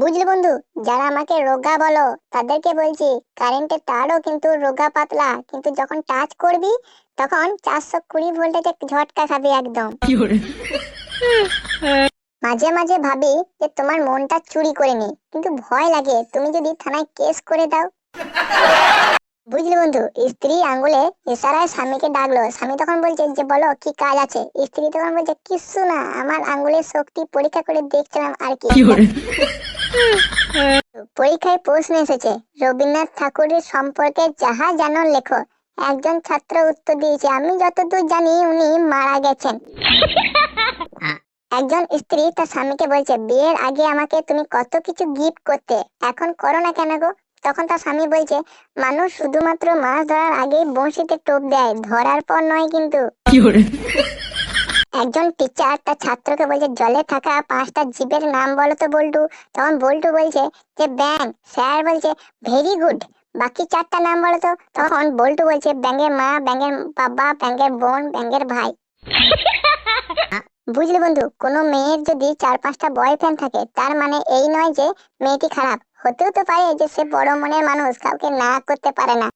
বুঝলি বন্ধু যারা আমাকে রোগা বলো তাদেরকে বলছি কারেন্টের তারও কিন্তু রোগা পাতলা কিন্তু যখন টাচ করবি তখন চারশো কুড়ি ভোল্টেজে ঝটকা খাবি একদম। মাঝে মাঝে ভাবি যে তোমার মনটা চুরি করে নি কিন্তু ভয় লাগে তুমি যদি থানায় কেস করে দাও। বুঝলি বন্ধু স্ত্রী আঙ্গুলে ইশারায় স্বামীকে ডাকলো স্বামী তখন বলছে যে বলো কি কাজ আছে? স্ত্রী তখন বলছে কিচ্ছু না আমার আঙ্গুলের শক্তি পরীক্ষা করে দেখছিলাম আর কি। পরীক্ষায় প্রশ্ন এসেছে, রবীন্দ্রনাথ ঠাকুরের সম্পর্কে যাহা জানো লেখো। একজন ছাত্র উত্তর দিয়েছে, আমি যতদূর জানি উনি মারা গেছেন। একজন স্ত্রী তার স্বামীকে বলছে, বিয়ের আগে আমাকে তুমি কত কিছু গিফট করতে, এখন করো না কেন গো? তখন তার স্বামী বলছে, মানুষ শুধুমাত্র মাছ ধরার আগেই বঁড়শিতে টোপ দেয়, ধরার পর নয় কিন্তু। একজন টিচার তার ছাত্রকে বলছে, জলে থাকা পাঁচটা জীবের নাম বলো তো বল্টু। তখন বল্টু বলছে যে ব্যাং স্যার বলছে ভেরি গুড বাকি চারটা নাম বলো তো। তখন বল্টু বলছে, ব্যাঙের মা, ব্যাঙের বাবা, ব্যাঙের বোন, ব্যাঙের ভাই। বুঝলি বন্ধু, কোনো মেয়ের যদি চার পাঁচটা বয়ফ্রেন্ড থাকে, তার মানে এই নয় যে মেয়েটি খারাপ। হতেও তো পারে যে সে বড় মনের মানুষ, কাউকে না করতে পারে না।